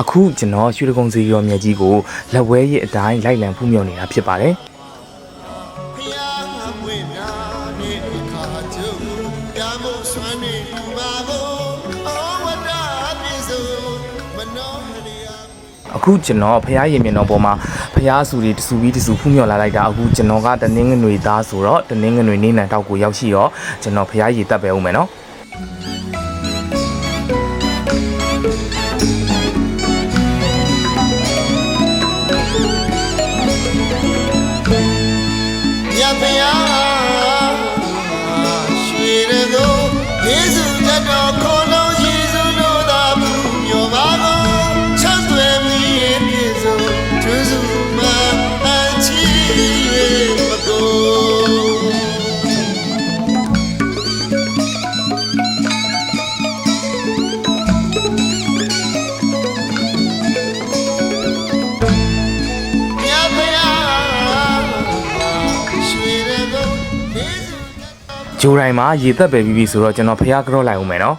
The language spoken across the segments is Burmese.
အခုကျွန်တော်ရွှေတကုံစီရောမြက်ကြီးကိုလက်ဝဲရဲ့အတိုင်းလိုက်လံဖူးမြော်နေတာဖြစ်ပါတယ်ဖျားဝိညာဉ်နဲ့ခါကျုံရမို့ဆွမ်းနေလူပါကိုအောဝတ္တပြေဆုံးမနောဟရိယအခုကျွန်တော်ဖះရင်မြင်တော်ပေါ်မှာဖះအဆူတွေတဆူပြီးတဆူဖူးမြော်လာလိုက်တာအခုကျွန်တော်ကတနင်္ဂနွေသားဆိုတော့တနင်္ဂနွေနေ့နံတောက်ကိုရောက်ရှိတော့ကျွန်တော်ဖះရည်တက်ပဲဦးမယ်နော် ဂျိုတိုင်းမှာရေတက်ပဲပြီးပြီဆိုတော့ကျွန်တော်ဖះကြော့လိုက်ဦးမယ်နော်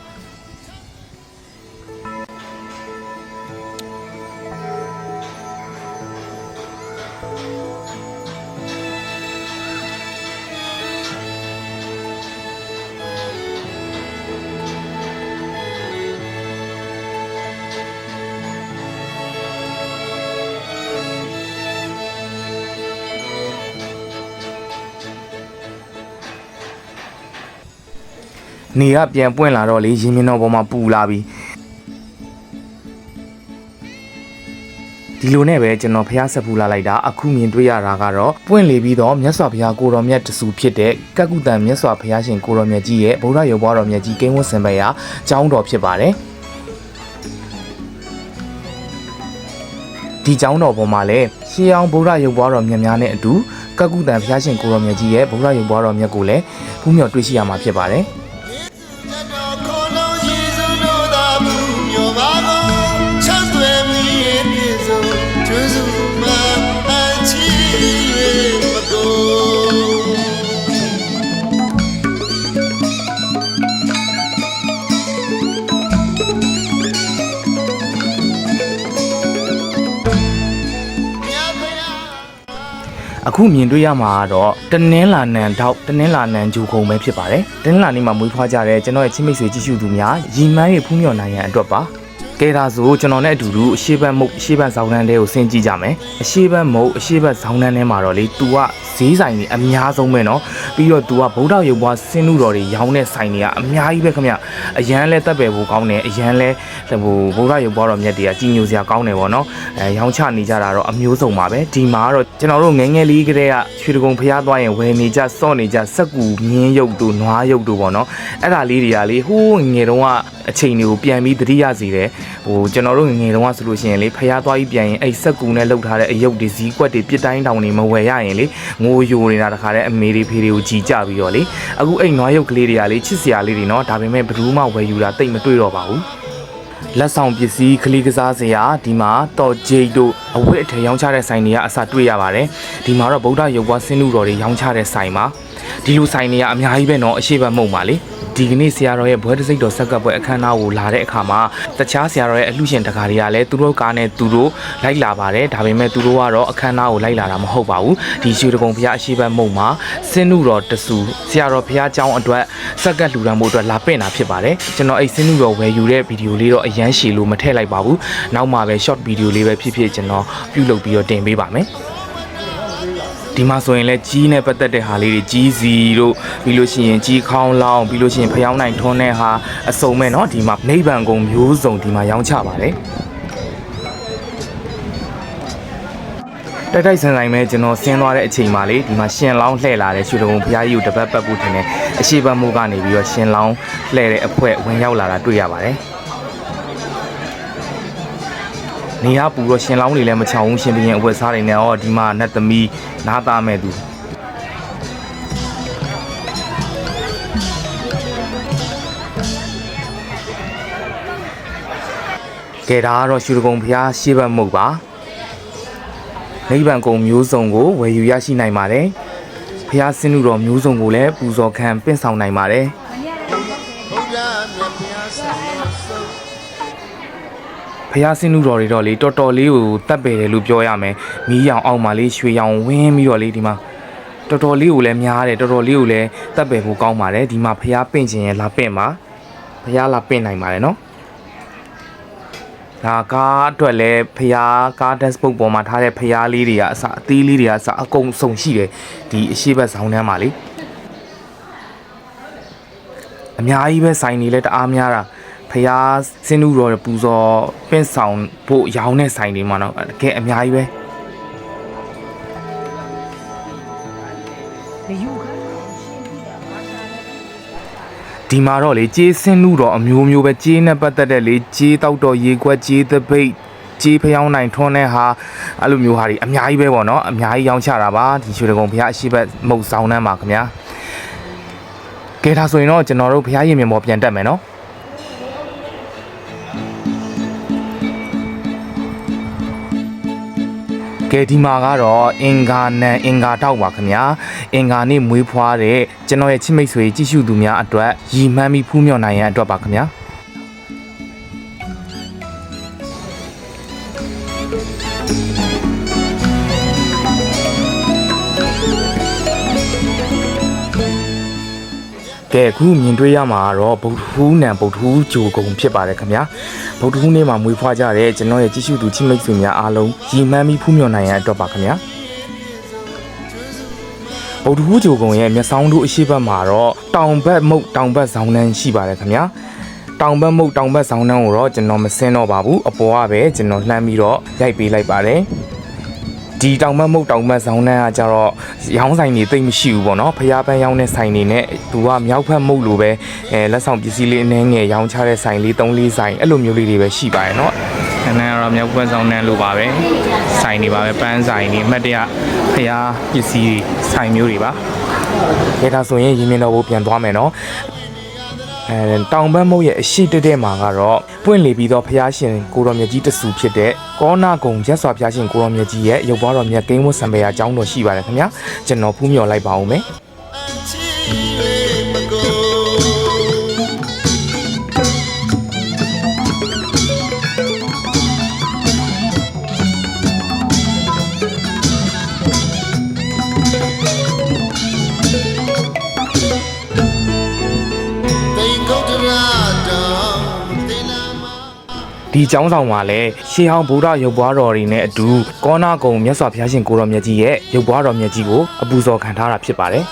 နေကပြန်ပွင့်လာတော့လေရင်မြင်တော်ပေါ်မှာပူလာပြီဒီလိုနဲ့ပဲကျွန်တော်ဖះဆက်ဖူးလာလိုက်တာအခုမြင်တွေ့ရတာကတော့ပွင့်လေပြီးတော့မြတ်စွာဘုရားကိုတော်မြတ်တဆူဖြစ်တဲ့ကက္ကုတန်မြတ်စွာဘုရားရှင်ကိုတော်မြတ်ကြီးရဲ့ဗုဒ္ဓရုပ်ဘွားတော်မြတ်ကြီးကိန်းဝတ်စင်ပဲရာကျောင်းတော်ဖြစ်ပါတယ်ဒီကျောင်းတော်ပေါ်မှာလည်းရှေးအောင်ဗုဒ္ဓရုပ်ဘွားတော်မြတ်များနဲ့အတူကက္ကုတန်ဘုရားရှင်ကိုတော်မြတ်ကြီးရဲ့ဗုဒ္ဓရုပ်ဘွားတော်မြတ်ကိုလည်းဖူးမြော်တွေ့ရှိရမှာဖြစ်ပါတယ် အခုမြင်တွေ့ရမှာကတော့တနင်္လာနံတောက်တနင်္လာနံဂျူခုံပဲဖြစ်ပါတယ်တနင်္လာနေ့မှာမွေးဖွားကြတဲ့ကျွန်တော်ရဲ့ချင်းမိတ်ဆွေကြည့်ရှုသူများရီမန်းရဲ့ဖူးမြော်နိုင်ရန်အတွက်ပါ ကဲဒါဆိုကျွန်တော်နဲ့အတူတူအရှိတ်ဘတ်မုတ်အရှိတ်ဘတ်ဇောင်းတန်းတဲကိုဆင်းကြည့်ကြမယ်အရှိတ်ဘတ်မုတ်အရှိတ်ဘတ်ဇောင်းတန်းထဲမှာတော့လေ तू ကဈေးဆိုင်ကြီးအများဆုံးပဲเนาะပြီးတော့ तू ကဗုဒ္ဓရုပ်ဘွားစင်းနုတော်တွေရောင်းတဲ့ဆိုင်တွေကအများကြီးပဲခင်ဗျအရန်လဲတက်ပယ်ဖို့ကောင်းတယ်အရန်လဲဟိုဗုဒ္ဓရုပ်ဘွားတော်မြတ်တွေကကြီးညိုစရာကောင်းတယ်ဗောနော်အဲရောင်းချနေကြတာတော့အမျိုးစုံပါပဲဒီမှာကတော့ကျွန်တော်တို့ငယ်ငယ်လေးကတည်းကရွှေတကုံဖျားသွားရင်ဝယ်နေကြစော့နေကြစက်ကူမြင်းရုပ်တို့နွားရုပ်တို့ဗောနော်အဲ့ဒါလေးတွေကလေဟိုးငယ်တုန်းကအချိန်တွေကိုပြန်ပြီးသတိရစီတယ် ဟိုကျွန်တော်တို့ငငယ်တုန်းကဆိုလို့ရှိရင်လေဖျားသွားပြီးပြန်ရင်အဲ့စက်ကူနဲ့လှုပ်ထားတဲ့အယုတ်တွေဇီးကွက်တွေပြစ်တိုင်းတောင်တွေမဝယ်ရရင်လေငိုယိုနေတာတခါတည်းအမေတွေဖေတွေကိုကြီးကြပြီးတော့လေအခုအဲ့နွားယုတ်ကလေးတွေကလေချစ်စရာလေးတွေနော်ဒါပေမဲ့ဘယ်သူမှဝယ်ယူတာတိတ်မတွေ့တော့ပါဘူးလက်ဆောင်ပစ္စည်းကလေးကစားစရာဒီမှာတော်ဂျိတ်တို့အဝတ်အထည်ရောင်းချတဲ့ဆိုင်တွေကအစတွေ့ရပါတယ်ဒီမှာတော့ဗုဒ္ဓရုပ်ပွားဆင်းနုတော်တွေရောင်းချတဲ့ဆိုင်ပါဒီလိုဆိုင်တွေကအများကြီးပဲနော်အရှိတ်မဟုတ်ပါလေ ဒီကနေ့ဆရာတော်ရဲ့ဘွဲတစိတ်တော်ဆက်ကပ်ပွဲအခမ်းအနားကိုလာတဲ့အခါမှာတခြားဆရာတော်ရဲ့အလှရှင်တကာတွေကလည်းသူတို့ကားနဲ့သူတို့လိုက်လာပါတယ်ဒါပေမဲ့သူတို့ကတော့အခမ်းအနားကိုလိုက်လာတာမဟုတ်ပါဘူးဒီရွှေတကုံဘုရားအရှိတ်ဘမှုံမှာစင်းနုတော်တဆူဆရာတော်ဘုရားကျောင်းအတွက်ဆက်ကပ်လှူဒါန်းမှုအတွက်လာပင့်တာဖြစ်ပါတယ်ကျွန်တော်အဲ့စင်းနုတော်ဝယ်ယူတဲ့ဗီဒီယိုလေးတော့အရန်ရှည်လို့မထည့်လိုက်ပါဘူးနောက်မှပဲ short video လေးပဲဖြစ်ဖြစ်ကျွန်တော်ပြုလုပ်ပြီးတော့တင်ပေးပါမယ် ဒီမှာဆိုရင်လည်းကြီးနဲ့ပတ်သက်တဲ့ဟာလေးတွေကြီးစီတို့ပြီးလို့ရှိရင်ကြီးခေါင်းလောင်းပြီးလို့ရှိရင်ဖျောင်းနိုင်ထွန်းတဲ့ဟာအစုံမဲ့เนาะဒီမှာနိဗ္ဗာန်ကုံမျိုးစုံဒီမှာရောင်းချပါတယ်တိုက်တိုက်ဆန်ဆိုင်မဲ့ကျွန်တော်ဆင်းသွားတဲ့အချိန်မှာလေဒီမှာရှင်လောင်းလှည့်လာတဲ့ရွှေတုံဘုရားကြီးကိုတပတ်ပတ်ဖို့ထင်တယ်အရှိဘတ်မှုကနေပြီးတော့ရှင်လောင်းလှည့်တဲ့အဖွဲဝင်ရောက်လာတာတွေ့ရပါတယ် နေရပူတော့ရှင်လောင်းတွေလည်းမချောင်ဘူးရှင်ပြင်းအဝတ်စားတွေနဲ့ဩဒီမှာနတ်သမီးနားသားမဲ့သူကဲဒါကတော့ရွှေတုံဘုရားရှေ့ဘက်မုတ်ပါနိဗ္ဗာန်ကုံမျိုးစုံကိုဝယ်ယူရရှိနိုင်ပါတယ်ဘုရားစင်းနုတော်မျိုးစုံကိုလည်းပူဇော်ခံပင့်ဆောင်နိုင်ပါတယ် ဖျားဆံဆုံးဖဖះစင်းနူတော်တွေတော့လေတော်တော်လေးကိုတတ်ပယ်တယ်လို့ပြောရမယ်မီးရောင်အောက်မှာလေးရွှေရောင်ဝင်းပြီးတော့လေဒီမှာတော်တော်လေးကိုလည်းများတယ်တော်တော်လေးကိုလည်းတတ်ပယ်ဖို့ကောင်းပါတယ်ဒီမှာဖះပင့်ခြင်းရဲ့လာပင့်ပါဖះလာပင့်နိုင်ပါတယ်နော်ဒါကားအတွက်လည်းဖះကား dashboard ပေါ်မှာထားတဲ့ဖះလေးတွေကအစအသေးလေးတွေကအစအကုန်စုံရှိတယ်ဒီအရှိဘက်ဆောင်ထဲမှာလေအများကြီးပဲဆိုင်နေလဲတအားများတာ ဖះစင်းနူတော်ပူဇော်ပင့်ဆောင်ဖို့ရောင်းတဲ့ဆိုင်တွေမှာတော့တကယ်အများကြီးပဲဒီမှာတော့လေကြေးစင်းလူတော့အမျိုးမျိုးပဲကြေးနဲ့ပတ်သက်တဲ့လေကြေးတောက်တော်ရေခွက်ကြေးသပိတ်ကြေးဖျောင်းနိုင်ထွန်းတဲ့ဟာအဲ့လိုမျိုးဟာတွေအများကြီးပဲပေါ့နော်အများကြီးရောင်းချတာပါဒီရွှေတကုံဘုရားအရှိဘက်မုတ်ဆောင်နှမ်းပါခင်ဗျာကဲဒါဆိုရင်တော့ကျွန်တော်တို့ဘုရားရင်မြင်ပေါ်ပြန်တက်မယ်နော် ကဲဒီမှာကတော့အင်္ဂါနံအင်္ဂါတောက်ပါခင်ဗျာအင်္ဂါနေ့မွေးဖွားတဲ့ကျွန်တော်ရဲ့ချစ်မိတ်ဆွေကြည့်ရှုသူများအတွက်ရည်မှန်းပြီးဖူးမြော်နိုင်ရန်အတွက်ပါခင်ဗျာ ကဲအခုမြင်တွေ့ရမှာကတော့ဗုဒ္ဓဟူးနံဗုဒ္ဓဟူးဂျိုကုံဖြစ်ပါတယ်ခင်ဗျာဗုဒ္ဓဟူးနေ့မှာမွေးဖွားကြတဲ့ကျွန်တော်ရဲ့ကြည့်ရှုသူချစ်မိတ်ဆွေများအားလုံးရည်မှန်းပြီးဖူးမြော်နိုင်ရန်အတွက်ပါခင်ဗျာဗုဒ္ဓဟူးဂျိုကုံရဲ့မျက်စောင်းတို့အရှိဘက်မှာတော့တောင်ဘက်မုတ်တောင်ဘက်ဇောင်းနှန်းရှိပါတယ်ခင်ဗျာတောင်ဘက်မုတ်တောင်ဘက်ဇောင်းနှန်းကိုတော့ကျွန်တော်မစင်းတော့ပါဘူးအပေါ်ကပဲကျွန်တော်လှမ်းပြီးတော့ရိုက်ပေးလိုက်ပါတယ် ဒီတောင်ဘက်မုတ်တောင်ဘက်ဇောင်းနှန်းကကြတော့ရောင်းဆိုင်နေသိမ့်မရှိဘူးပေါ့နော်ဖျားပန်းရောင်းတဲ့ဆိုင်နေနဲ့သူကမြောက်ဘက်မုတ်လိုပဲအဲလက်ဆောင်ပစ္စည်းလေးအနှဲငယ်ရောင်းချတဲ့ဆိုင်လေး၃လေးဆိုင်အဲ့လိုမျိုးလေးတွေပဲရှိပါတယ်နော်ခဏကတော့မြောက်ဘက်ဇောင်းနှန်းလိုပါပဲဆိုင်နေပါပဲပန်းဆိုင်နေအမှတ်တရဖျားပစ္စည်းဆိုင်မျိုးတွေပါဒါဒါဆိုရင်ရင်းမြင်တော့ဖို့ပြန်သွားမယ်နော် အဲတောင်ဘက်မုတ်ရဲ့အရှိတက်တဲ့မှာကတော့ပွင့်လေပြီးတော့ဖျားရှင်ကိုရောင်မြတ်ကြီးတဆူဖြစ်တဲ့ကောနာကုံရက်စွာဖျားရှင်ကိုရောင်မြတ်ကြီးရဲ့ရုပ်ပွားတော်မြတ်ကိန်းဝတ်စံပေရာအကြောင်းတော်ရှိပါတယ်ခင်ဗျာကျွန်တော်ဖူးမြော်လိုက်ပါဦးမယ် ဒီကျောင်းဆောင်မှာလည်းရှေးဟောင်းဗုဒ္ဓရုပ်ပွားတော်တွေနဲ့အတူကောနာကုံမြတ်စွာဘုရားရှင်ကိုတော်မြတ်ကြီးရဲ့ရုပ်ပွားတော်မြတ်ကြီးကိုအပူဇော်ခံထားတာဖြစ်ပါတယ်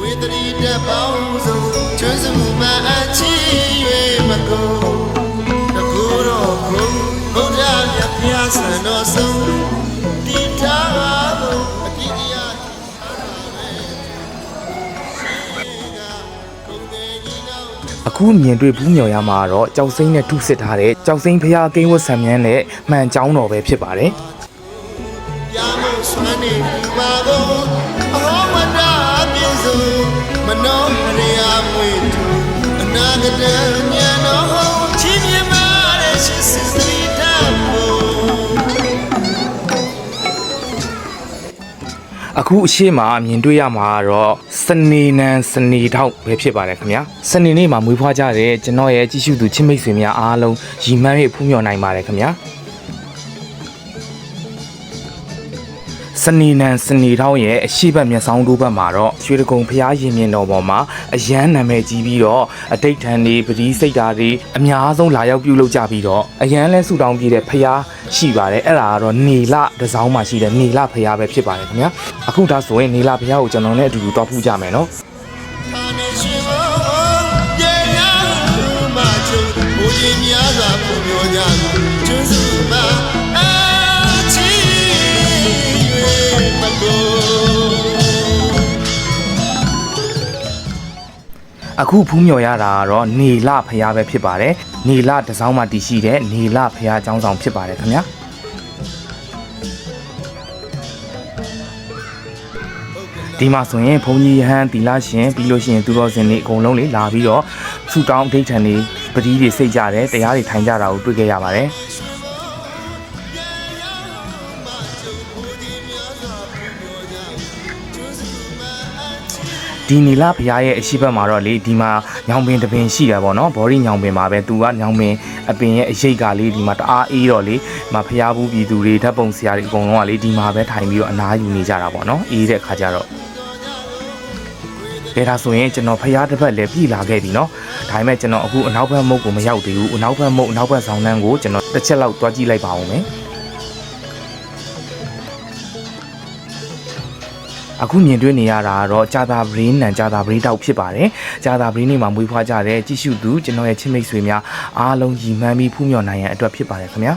ဝေဒရီတပေါင်းစုံချွန်းစမှုမှာအချင်း၍မကုန်တကူတော်ကုန်ဗုဒ္ဓမြတ်ဘုရားဆန္တော်ဆုံး အခုမြင်တွေ့ဘူးမြော်ရမှာကတော့ကြောက်စိမ့်နဲ့ထုစစ်ထားတဲ့ကြောက်စိမ့်ဖျားကိန်းဝတ်ဆံမြန်းနဲ့မှန်ကြောင်းတော်ပဲဖြစ်ပါတယ်ရမို့ဆွမ်းနေပါကိုအဟောမနာပြေစုံမနောရယာမွေသူအနာဂတဉာဏ်တော် အခုအရှိမမြင်တွေ့ရမှာကတော့စနေနံစနေထောက်ပဲဖြစ်ပါတယ်ခင်ဗျာစနေနေ့မှာမွေးဖွားကြတဲ့ကျွန်တော်ရဲ့ကြည့်ရှုသူချစ်မိတ်ဆွေများအားလုံးရီမန်း၍ဖူးမြော်နိုင်ပါတယ်ခင်ဗျာ စနေနံစနေထောက်ရဲ့အရှိဘက်မျက်စောင်းတို့ဘက်မှာတော့ရွှေတကုံဖျားရင်မြင်တော်ပေါ်မှာအရန်နာမည်ကြီးပြီးတော့အတိတ်ထန်တွေပတိစိတ်ဓာတ်တွေအများဆုံးလာရောက်ပြုလုပ်ကြပြီးတော့အရန်လဲဆူတောင်းပြတဲ့ဖျားရှိပါတယ်အဲ့ဒါကတော့နေလတစ်စောင်းမှာရှိတဲ့နေလဖျားပဲဖြစ်ပါတယ်ခင်ဗျာအခုဒါဆိုရင်နေလဖျားကိုကျွန်တော်နဲ့အတူတူတော့ဖူးကြမယ်နော်ထာနေရှင်မောပြေရမချုံဘုရင်များစွာပူမျောကြ အခုဖူးမြော်ရတာကတော့နေလဖျားပဲဖြစ်ပါတယ်နေလတစ်စောင်းမှာတည်ရှိတဲ့နေလဖျားအကြောင်းဆောင်ဖြစ်ပါတယ်ခင်ဗျာဒီမှာဆိုရင်ဘုန်းကြီးယဟန်တီလာရှင်ပြီးလို့ရှိရင်သူတော်စင်တွေအကုန်လုံးလေးလာပြီးတော့ဆူတောင်းအဋိဋ္ဌံတွေပတိတွေစိတ်ကြတယ်တရားတွေထိုင်ကြတာကိုတွေ့ခဲ့ရပါတယ် ဒ ဒီနီလာဘုရားရဲ့အရှိဘက်မှာတော့လေဒီမှာညောင်ပင်တစ်ပင်ရှိတယ်ပေါ့နော်ဘော်ရီညောင်ပင်မှာပဲသူကညောင်ပင်အပင်ရဲ့အရိတ်ကလေးဒီမှာတအားအေးတော့လေဒီမှာဘုရားဘူးပြည်သူတွေဓာတ်ပုံဆရာတွေအကုန်လုံးကလေဒီမှာပဲထိုင်ပြီးတော့အနားယူနေကြတာပေါ့နော်အေးတဲ့ခါကျတော့ ကဲဒါဆိုရင်ကျွန်တော်ဖျားတစ်ပတ်လည်းပြည်လာခဲ့ပြီเนาะဒါပေမဲ့ကျွန်တော်အခုအနောက်ဘက်မုတ်ကိုမရောက်သေးဘူးအနောက်ဘက်မုတ်အနောက်ဘက်ဆောင်နှန်းကိုကျွန်တော်တစ်ချက်လောက်တွားကြည့်လိုက်ပါဦးမယ် အခုမြင်တွေ့နေရတာကတော့ဂျာတာဘရင်းနန်ဂျာတာဘရီတောက်ဖြစ်ပါတယ်ဂျာတာဘရင်းနေမှာမွေးဖွားကြတဲ့ကြည့်ရှုသူကျွန်တော်ရဲ့ချစ်မိတ်ဆွေများအားလုံးရည်မှန်းပြီးဖူးမြော်နိုင်ရန်အတွက်ဖြစ်ပါတယ်ခင်ဗျာ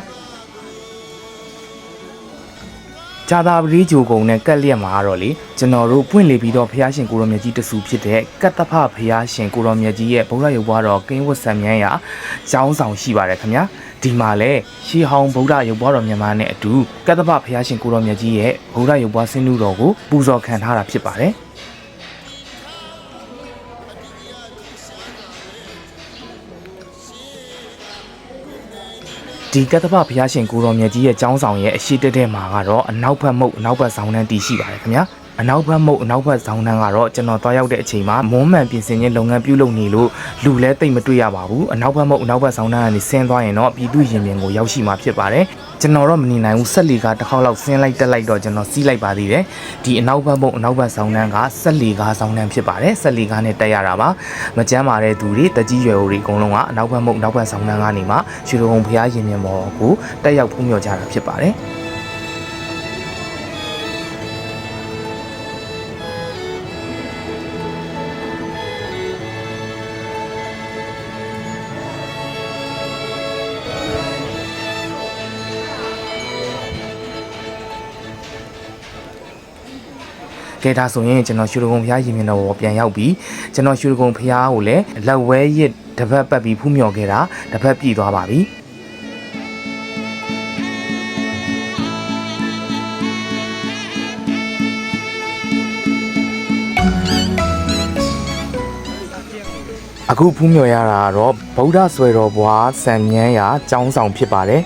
ဂျာတာပရိဂျိုကုံနဲ့ကက်လျက်မှာကတော့လေကျွန်တော်တို့ပွင့်လေပြီးတော့ဖះရှင်ကိုရောမြတ်ကြီးတဆူဖြစ်တဲ့ကတ္တဖဖះရှင်ကိုရောမြတ်ကြီးရဲ့ဗုဒ္ဓရုပ်ဘွားတော်ကင်းဝတ်ဆံမြန်းရာကျောင်းဆောင်ရှိပါတယ်ခင်ဗျာဒီမှာလဲရှီဟောင်းဗုဒ္ဓရုပ်ဘွားတော်မြန်မာနဲ့အတူကတ္တဖဖះရှင်ကိုရောမြတ်ကြီးရဲ့ဗုဒ္ဓရုပ်ဘွားဆင်းနုတော်ကိုပူဇော်ခံထားတာဖြစ်ပါတယ် ဒီကတ္တပဘုရားရှင်ကိုတော်မြတ်ကြီးရဲ့ကျောင်းဆောင်ရဲ့အရှိတက်တဲ့မှာကတော့အနောက်ဘက်မုတ်အနောက်ဘက်ဆောင်နှန်းတည်ရှိပါတယ်ခင်ဗျာအနောက်ဘက်မုတ်အနောက်ဘက်ဆောင်နှန်းကတော့ကျွန်တော်တွားရောက်တဲ့အချိန်မှာမွန်းမှန်ပြင်ဆင်ခြင်းလုပ်ငန်းပြုလုပ်နေလို့လူလဲတိတ်မတွေ့ရပါဘူးအနောက်ဘက်မုတ်အနောက်ဘက်ဆောင်နှန်းကနေဆင်းသွားရင်တော့ပြည်သူရင်ပြင်ကိုရောက်ရှိမှာဖြစ်ပါတယ် ကျွန်တော်တော့မနေနိုင်ဘူးဆက်လီကတစ်ခေါက်လောက်ဆင်းလိုက်တက်လိုက်တော့ကျွန်တော်စီးလိုက်ပါသေးတယ်ဒီအနောက်ဘက်မုတ်အနောက်ဘက်ဆောင်နှန်းကဆက်လီကားဆောင်နှန်းဖြစ်ပါတယ်ဆက်လီကားနဲ့တက်ရတာပါမကြမ်းပါတဲ့သူတွေတကြီးရွယ်အိုတွေအကုန်လုံးကအနောက်ဘက်မုတ်အနောက်ဘက်ဆောင်နှန်းကနေမှရွှေရုံဘုရားရင်ပြင်ပေါ်ကိုတက်ရောက်ဖူးမြော်ကြတာဖြစ်ပါတယ် ကဲဒါဆိုရင်ကျွန်တော်ရွှေဒဂုံဖျားရင်မြင်တော်ပေါ်ပြန်ရောက်ပြီးကျွန်တော်ရွှေဒဂုံဖျားကိုလည်းလက်ဝဲရစ်တစ်ဖက်ပတ်ပြီးဖူးမြော်ခဲ့တာတစ်ဖက်ပြည့်သွားပါပြီအခုဖူးမြော်ရတာကတော့ဗုဒ္ဓဆွေတော်ဘွားစံမြန်းရာကျောင်းဆောင်ဖြစ်ပါတယ်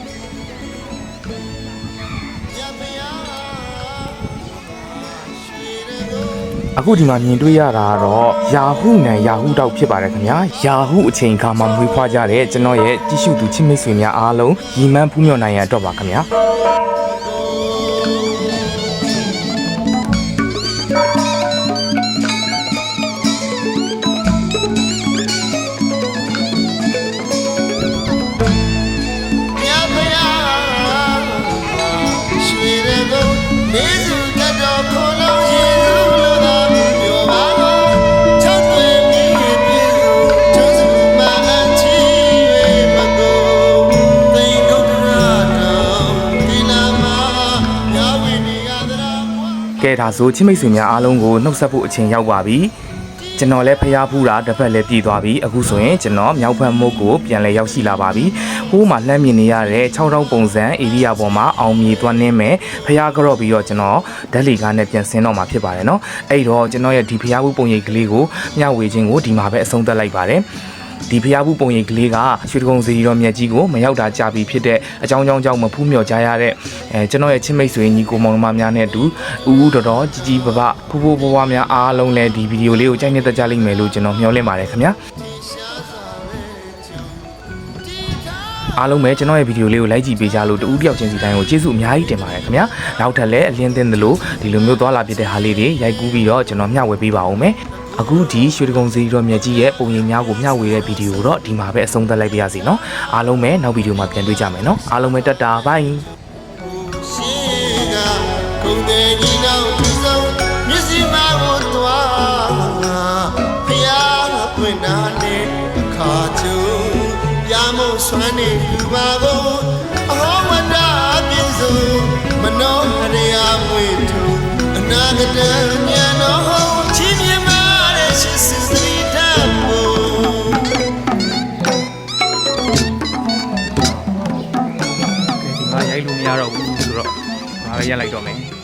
အခုဒီမှာမြင်တွေ့ရတာကတော့ယာဟုနံယာဟုတောက်ဖြစ်ပါတယ်ခင်ဗျာယာဟုအချိန်အခါမှာမွေးဖွားကြတဲ့ကျွန်တော်ရဲ့ကြည့်ရှုသူချစ်မိတ်ဆွေများအားလုံးရီမန်းဖူးမြော်နိုင်ရန်အတွက်ပါခင်ဗျာဲဒါဆိုချိမိတ်ဆွေများအားလုံးကိုနှုတ်ဆက်ဖို့အချိန်ရောက်ပါပြီကျွန်တော်လည်းဖျားဖူးတာတစ်ဖက်လည်းပြည်သွားပြီအခုဆိုရင်ကျွန်တော်မြောက်ဖက်မုတ်ကိုပြန်လဲရောက်ရှိလာပါပြီဟိုးမှာလှမ်းမြင်နေရတဲ့6တောက်ပုံစံဧရိယာပေါ်မှာအောင်မြေသွန်းနေမယ်ဖျားကြော့ပြီးတော့ကျွန်တော်ဓာတ်လီကားနဲ့ပြန်ဆင်းတော့မှာဖြစ်ပါတယ်နော်အဲ့တော့ကျွန်တော်ရဲ့ဒီဖျားဖူးပုံရိပ်ကလေးကိုမျှဝေခြင်းကိုဒီမှာပဲအဆုံးသတ်လိုက်ပါတယ် ဒီဖျားဘူးပုံရိပ်ကလေးကရွှေတကုံစီတော်မြတ်ကြီးကိုမရောက်တာကြာပြီဖြစ်တဲ့အကြောင်းကြောင့်ကြောင့်မဖူးမြော်ကြရတဲ့အဲကျွန်တော်ရဲ့ချစ်မိတ်ဆွေညီကိုမောင်နှမများနဲ့အတူဦးဦးတော်တော်ကြီးကြီးပပဖူးဖူးဘွားများအားလုံးလည်းဒီဗီဒီယိုလေးကိုကြိုက်နေတတ်ကြလိမ့်မယ်လို့ကျွန်တော်မျှော်လင့်ပါတယ်ခင်ဗျာအားလုံးပဲကျွန်တော်ရဲ့ဗီဒီယိုလေးကို like ကြည့်ပေးကြလို့တူဦးတယောက်ချင်းစီတိုင်းကိုကျေးဇူးအများကြီးတင်ပါတယ်ခင်ဗျာနောက်ထပ်လည်းအလင်းသင်းသလိုဒီလိုမျိုးသွားလာပြတဲ့ဟာလေးတွေရိုက်ကူးပြီးတော့ကျွန်တော်မျှဝေပေးပါဦးမယ် အခုဒီရွှေဒဂုံစီရောမြက်ကြီးရဲ့ပုံရိပ်များကိုမျှဝေတဲ့ဗီဒီယိုတော့ဒီမှာပဲအဆုံးသတ်လိုက်ပါရစေနော်အားလုံးပဲနောက်ဗီဒီယိုမှာပြန်တွေ့ကြမယ်နော်အားလုံးပဲတတ်တာဘိုင်ဆွမ်းနေပြပါဘုံအဟောမနာပြည့်စုံမနောရယာမွေထူအနာဂတ ဒီမှာရိုက်လို့